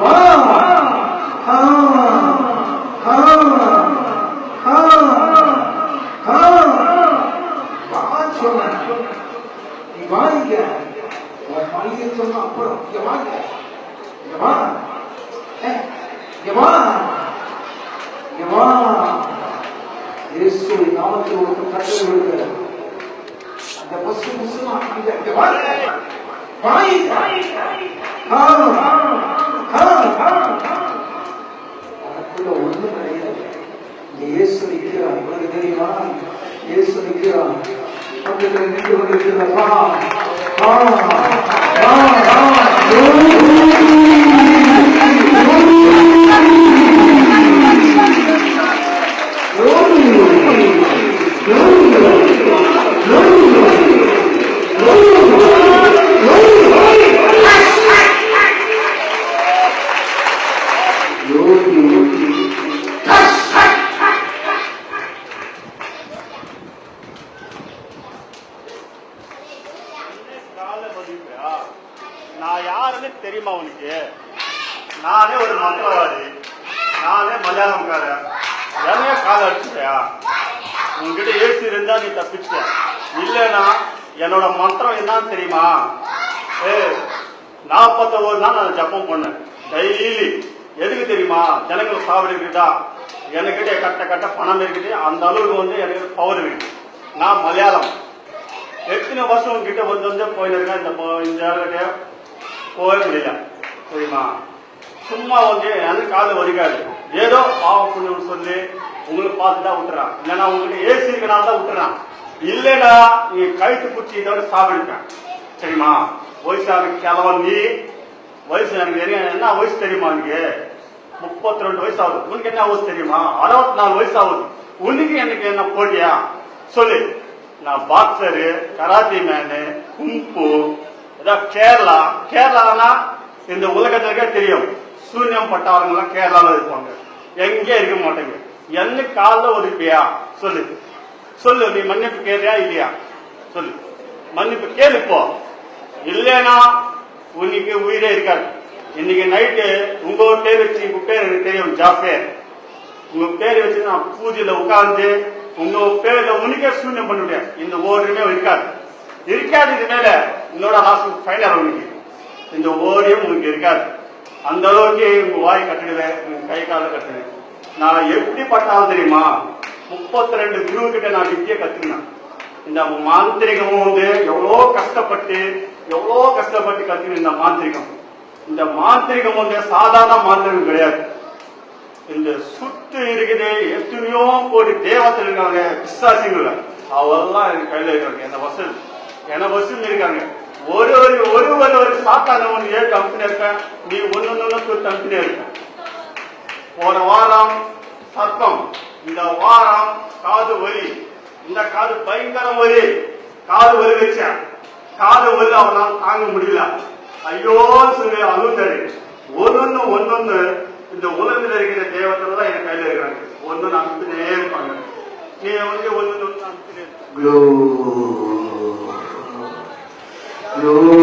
வா ஆ ஆ ஆ ஆ ஒண்ணும் கிடையாது இயேசு உனக்கு தெரியுமா இயேசு நிற்கிறான் நின்று கொண்டிருக்கிறப்பா ஆ ஆ ஆ கல்யாணம்கார மலையாளம்காரன் என்னைய காலை அடிச்சிட்டியா? உங்ககிட்ட ஏசி இருந்தா நீ தப்பிச்சிட்ட. இல்லைன்னா என்னோட மந்திரம் என்னன்னு தெரியுமா? ஏ நாற்பத்தொரு நாள் நான் ஜப்பம் பண்ணேன். டெய்லி. எதுக்கு தெரியுமா? ஜனங்கள் சாவடி இருக்குதா? என்கிட்ட கட்ட கட்ட பணம் இருக்குது. அந்த அளவுக்கு வந்து எனக்கு பவர் இருக்கு. நான் மலையாளம். எத்தனை வருஷம் உங்ககிட்ட வந்து வந்து போயிருக்கேன் இந்த போ- இந்த இடத்துக்கு போக முடியல. தெரியுமா? சும்மா வந்து எனக்கு காது வலிக்காது. ஏதோ பாவம் புண்ணியம் சொல்லி உங்களுக்கு பார்த்து தான் விட்டுறான். இல்லைன்னா உங்களுக்கு ஏசி இருக்கனால தான் விட்டுறான். இல்லைன்னா நீ கழுத்து குச்சி இதோட சாப்பிடுப்பேன் சரிம்மா வயசாக கிளவன் நீ வயசு எனக்கு என்ன என்ன வயசு தெரியுமா உனக்கு? முப்பத்தி ரெண்டு வயசு ஆகுது. உனக்கு என்ன வயசு தெரியுமா? அறுபத்தி நாலு வயசு ஆகுது. உனக்கு எனக்கு என்ன போட்டியா? சொல்லு. நான் பாக்ஸரு கராத்தி மேனு கும்பு ஏதாவது கேரளா. கேரளானா இந்த உலகத்திற்கே தெரியும். சூரியன் பட்டவங்கலாம் கேரளாவில் இருப்பாங்க எங்கே இருக்க மாட்டேங்க. என்ன காலில் ஒதுப்பியா சொல்லு. சொல்லு நீ மன்னிப்பு கேறியா இல்லையா? சொல்லு. மன்னிப்பு கேளு இப்போ. இல்லைனா உனக்கு உயிரே இருக்காது. இன்னைக்கு நைட்டு உங்க பேர் வச்சு உங்க பேர் எனக்கு தெரியும் ஜாஃபேர். உங்க பேர் வச்சு நான் பூஜையில உட்கார்ந்து உங்க பேர்ல உனக்கே சூன்யம் பண்ணிவிட்டேன் இந்த ஓரியமே இருக்காது. இருக்காது இது மேல உன்னோட லாஸ்ட் ஃபைனல் உனக்கு. இந்த ஓரியம் உனக்கு இருக்காது. அந்த அளவுக்கு உங்க வாய் கட்டிடுவேன் உங்க கை கால கட்டுவேன் நான் எப்படி பட்டாலும் தெரியுமா முப்பத்தி ரெண்டு குரு கிட்ட நான் வித்தியை கத்துக்கினேன். இந்த மாந்திரிகமும் வந்து எவ்வளோ கஷ்டப்பட்டு எவ்வளோ கஷ்டப்பட்டு கத்துக்கின இந்த மாந்திரிகம். இந்த மாந்திரிகம் வந்து சாதாரண மாந்திரிகம் கிடையாது. இந்த சுத்து இருக்குது எத்தனையோ கோடி தேவத்தில் இருக்காங்க பிசாசிகள். அவெல்லாம் எனக்கு இருக்காங்க என்ன வசூல். என்ன வசூல் இருக்காங்க. ஒரு ஒரு ஒரு ஒரு ஒரு சாத்தான ஒன்று ஏழு கம்பெனி இருக்க? நீ ஒன்னு ஒன்று கம்பெனி இருக்க போன வாரம் சத்தம். இந்த வாரம் காது வலி. இந்த காது பயங்கர வலி. காது வலி வச்சேன் காது வலி அவனால் தாங்க முடியல. ஐயோ சொல்லி அழுத்தாரு ஒன்னொன்னு ஒன்னொன்னு இந்த உலகில் இருக்கிற தேவத்தில் தான் என் கையில இருக்கிறாங்க. ஒன்னு அனுப்பினே இருப்பாங்க. நீ வந்து ஒன்னு ஒன்னு Oh.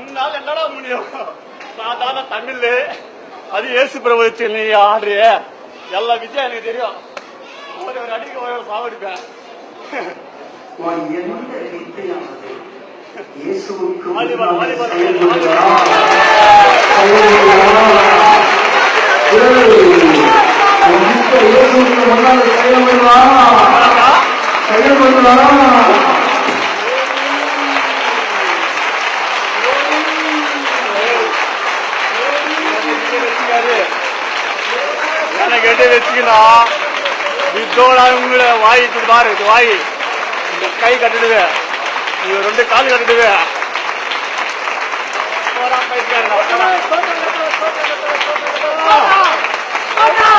உன்னால என்னடா முடியும்? சாதாரண தமிழ். அது இயேசு பிரபு நீ ஆடுறிய. எல்லா விஜய் எனக்கு தெரியும். ஒரு ஒரு அடிக்கு ஒரு சாவடிப்பேன் உன் எந்த வித்தையானது? இயேசுவுக்கு வச்சுக்கணும் இதோட வாய் இப்படி பாரு இது வாய். இந்த கை கட்டிடுது. இது ரெண்டு கால் கட்டிடுது. போடா, பைத்தியக்காரனா, போடா. அப்பா,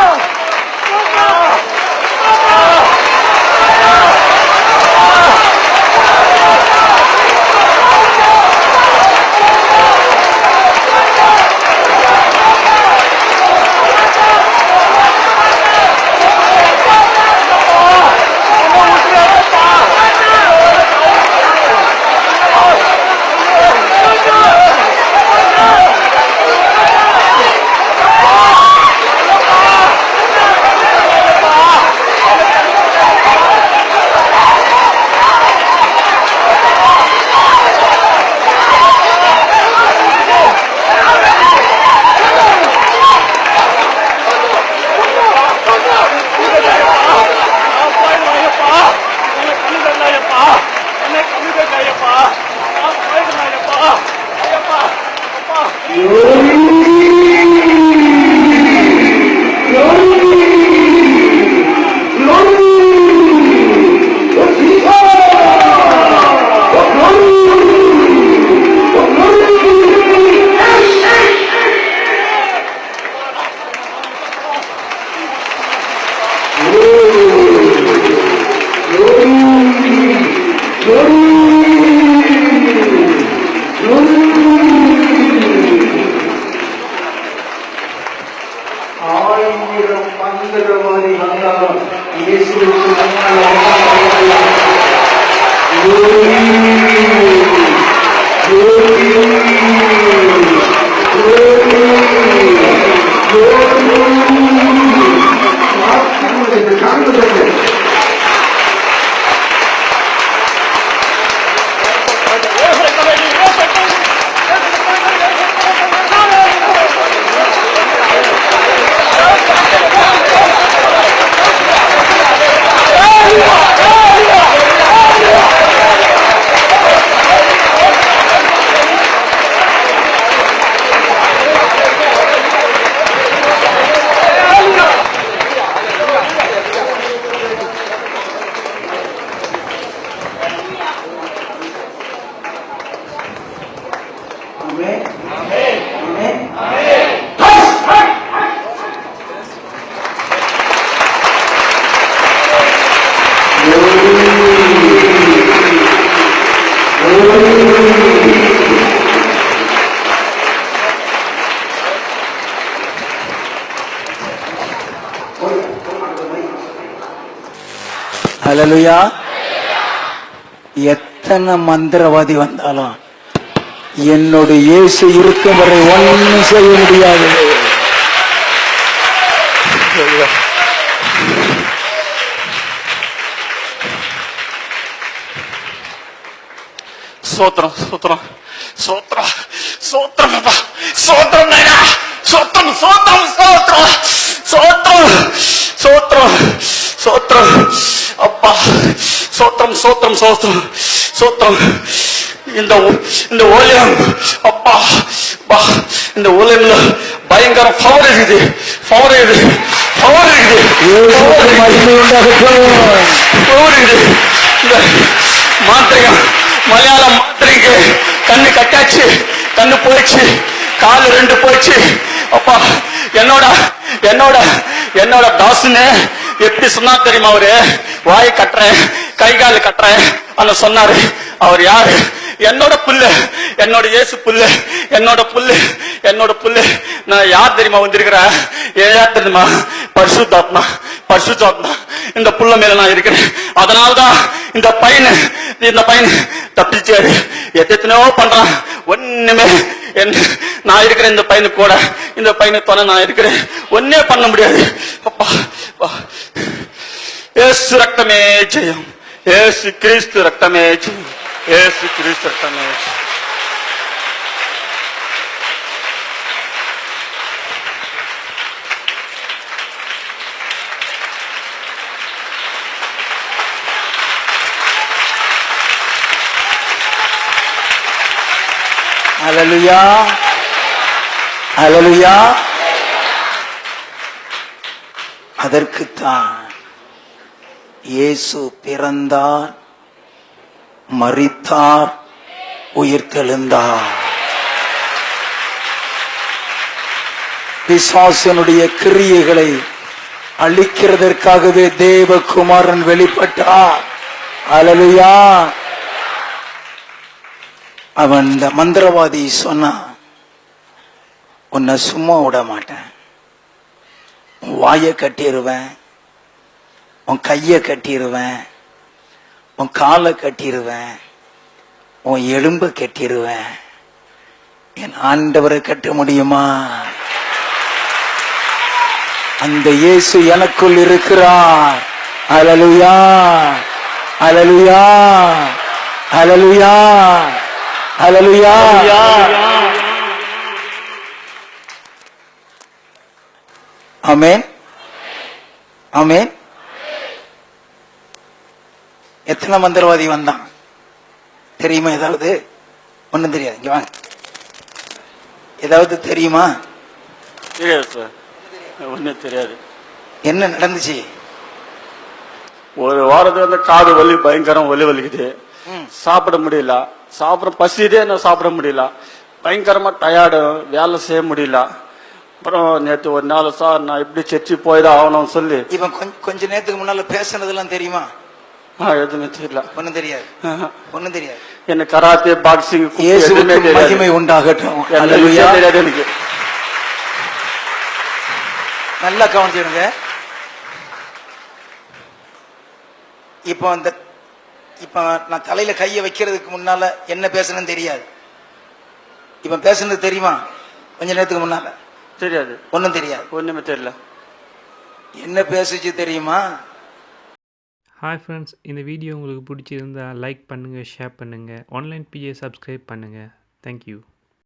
ஹalleluya எத்தனை மந்திரவாதி வந்தாலும் என்னோட இயேசு இருக்கும் வரை ஒன்றும் செய்ய முடியாது. சோத்திரம் சோத்திரம் சோத்திரம் சோத்திரம் சோத்திரம் நாயனா சோத்திரம் சோத்திரம் சோத்திரம் சோத்திரம் சோத்திரம் சோத்திரம் அப்பா சோத்திரம் சோத்திரம் சோத்திரம் சோத்திரம் இந்த இந்த ஓலியம் அப்பா பா இந்த ஓலியம்ல பயங்கர பவர் இருக்குது பவர் இருக்குது பவர் இருக்குது உண்டாகட்டும் போகுது இந்த மாத்திரையும் மலையாளம் மாத்திரைக்கு கண்ணு கட்டாச்சு கண்ணு போயிடுச்சு காலு ரெண்டு போயிடுச்சு. அப்பா என்னோட என்னோட என்னோட தாசுன்னு எப்படி சொன்னா தெரியுமா அவரு? வாய் கட்டுறேன் கை கால் கட்டுறேன் அந்த சொன்னாரு. அவர் யாரு? என்னோட புல்லு என்னோட இயேசு புல்லு என்னோட புல்லு என்னோட புல்லு. நான் யார் தெரியுமா வந்திருக்கிறேன் ஏன் யார் தெரியுமா? பரிசுத்தாத்மா பரிசுத்தாத்மா இந்த புள்ள மேல நான் இருக்கிறேன். அதனால்தான் இந்த பையன் இந்த பையன் தப்பிச்சாரு எத்தனையோ பண்றான். ஒண்ணுமே என்ன நான் இருக்கிறேன் இந்த பையனு கூட இந்த பையனை துணை நான் இருக்கிறேன். ஒன்னே பண்ண முடியாது. அப்பா அப்பா. ஏசு ரத்தமே ஜெயம். ஏசு கிறிஸ்து ரத்தமே ஜெயம். ஏசு கிறிஸ்து ரத்தமே ஜெயம். அலலுயா அலலுயா அதற்குத்தான் இயேசு பிறந்தார் மறித்தார் உயிர்த்தெழுந்தார். பிசாசனுடைய கிரியைகளை அழிக்கிறதற்காகவே தேவகுமாரன் வெளிப்பட்டார். அலலுயா அவன் இந்த மந்திரவாதி சொன்னான் உன்னை சும்மா விட மாட்டேன். உன் வாயை கட்டிடுவேன் உன் கையை கட்டிடுவேன் உன் காலை கட்டிடுவேன் உன் எலும்பை கட்டிடுவேன் என் ஆண்டவரை கட்ட முடியுமா? அந்த இயேசு எனக்குள் இருக்கிறார். அலலுயா அலலுயா அலலுயா அலலுயா ஆமென் ஆமென் எத்தனை மந்திரவாதி வந்தான்? தெரியுமா ஏதாவது? ஒண்ணும் தெரியாது. இங்க வாங்க. ஏதாவது தெரியுமா? தெரியாது சார் ஒன்றும் தெரியாது. என்ன நடந்துச்சு? ஒரு வந்து காது வலி பயங்கரம் வலி வலிக்குது. சாப்பிட முடியல. சாப்பிட பசிதே நான் சாப்பிட முடியல. பயங்கரமா டயர்டு வேலை செய்ய முடியல. அப்புறம் நேற்று ஒரு நாள் சார் நான் இப்படி சர்ச்சு போய்தான் ஆகணும்னு சொல்லி. இவன் கொஞ்ச நேரத்துக்கு முன்னால பேசுனதெல்லாம் தெரியுமா? எதுவுமே தெரியல. ஒண்ணும் தெரியாது. ஒண்ணும் தெரியாது. எனக்கு கராத்தே பாக்ஸிங் மகிமை உண்டாகட்டும். எனக்கு. நல்லா கவனிச்சிடுங்க. இப்போ அந்த இப்போ நான் தலையில கையை வைக்கிறதுக்கு முன்னால என்ன பேசணும்னு தெரியாது. இப்ப பேசுனது தெரியுமா? கொஞ்ச நேரத்துக்கு முன்னால. தெரியாது. ஒண்ணும் தெரியாது. ஒண்ணுமே தெரியல. என்ன பேசுச்சு தெரியுமா? ஹாய் ஃப்ரெண்ட்ஸ் இந்த வீடியோ உங்களுக்கு பிடிச்சிருந்தா லைக் பண்ணுங்கள் ஷேர் பண்ணுங்கள் ஆன்லைன் பிஏ சப்ஸ்கிரைப் பண்ணுங்கள் தேங்க்யூ